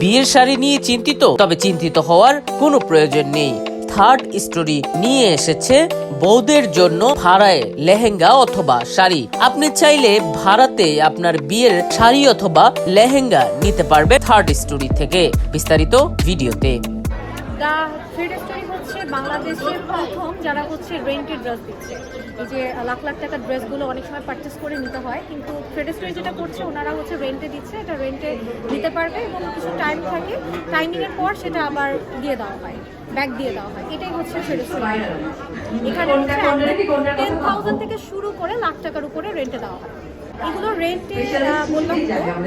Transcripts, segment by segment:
বিয়ের শাড়ি নিয়ে চিন্তিত, তবে চিন্তিত হওয়ার কোনো প্রয়োজন নেই। থার্ড স্টোরি নিয়ে এসেছে বৌদের জন্য ভাড়ায় লেহেঙ্গা অথবা শাড়ি। আপনি চাইলে ভাড়াতে আপনার বিয়ের শাড়ি অথবা লেহেঙ্গা নিতে পারবে থার্ড স্টোরি থেকে। বিস্তারিত ভিডিওতে। দা থ্রেড স্টোরি হচ্ছে বাংলাদেশের প্রথম যারা হচ্ছে রেন্টেড ড্রেস দিচ্ছে। এই যে লাখ লাখ টাকার ড্রেসগুলো অনেক সময় পারচেস করে নিতে হয় কিন্তু থ্রেড স্টোরি যেটা করছে ওনারা হচ্ছে রেন্টে দিচ্ছে এটা রেন্টে নিতে পারবে এবং কিছু টাইম থাকে টাইমিংয়ের পর সেটা আবার দিয়ে দেওয়া হয় ব্যাক দিয়ে দেওয়া হয়। এটাই হচ্ছে থ্রেড স্টোরি এখানে টেন থাউজেন্ড থেকে শুরু করে লাখ টাকার উপরে রেন্টে দেওয়া হয়। এগুলো রেন্টে বললাম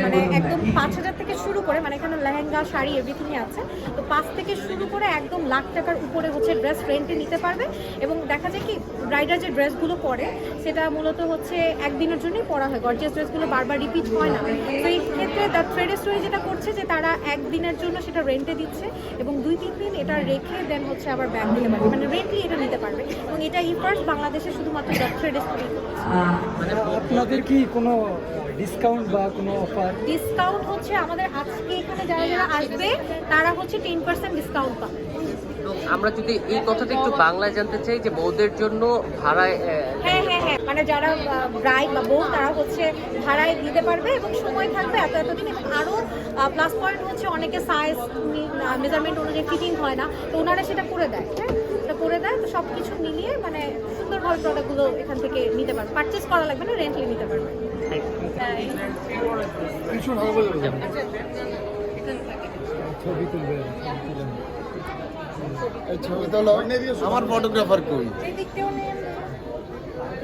মানে একদম পাঁচ হাজার থেকে শুরু করে মানে এখানে লেহেঙ্গা শাড়ি এভরিথিংই আছে। তো পাঁচ থেকে শুরু করে একদম লাখ টাকার উপরে হচ্ছে ড্রেস রেন্টে নিতে পারবে। এবং দেখা যায় কি ব্রাইডার যে ড্রেসগুলো পরে সেটা মূলত হচ্ছে একদিনের জন্যই পরা হয়। গর্জিয়াস ড্রেসগুলো বারবার রিপিট হয় না। তো এই ক্ষেত্রে দ্য স্টোরি যেটা করছে যে তারা একদিনের জন্য সেটা রেন্টে দিচ্ছে এবং দুই তিন দিন এটা রেখে দেন হচ্ছে আবার ব্যাক নিতে পারবে। মানে রেন্টলি এটা নিতে পারবে এবং এটা ই ফার্স্ট বাংলাদেশে শুধুমাত্র ট্রেড স্টোরি আপনাদের কি কোনো ডিসকাউন্ট বা কোনো অফার ডিসকাউন্ট হচ্ছে আমাদের আজকে এখানে যারা যারা আসবে তারা হচ্ছে টেন পার্সেন্ট ডিসকাউন্ট পাবে। আমরা যদি এই কথাটা একটু বাংলায় জানতে চাই যে বৌদের জন্য ভাড়ায় হ্যাঁ হ্যাঁ হ্যাঁ। মানে যারা ব্রাইড বা বউ তারা হচ্ছে ভাড়ায় দিতে পারবে এবং সময় থাকবে এত এতদিন এবং আরও প্লাস পয়েন্ট হচ্ছে অনেকে সাইজ মেজারমেন্ট অনুযায়ী ফিটিং হয় না তো ওনারা সেটা করে দেয় হ্যাঁ? সেটা করে দেয় তো সব কিছু মিলিয়ে মানে সুন্দরভাবে প্রোডাক্টগুলো এখান থেকে নিতে পারবে। পারচেস করা লাগবে না রেন্টলি নিতে পারবে। ছবি তুলবে ছবি তোলো আমার ফটোগ্রাফার কই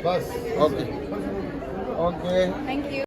বাস ওকে ওকে থ্যাংক ইউ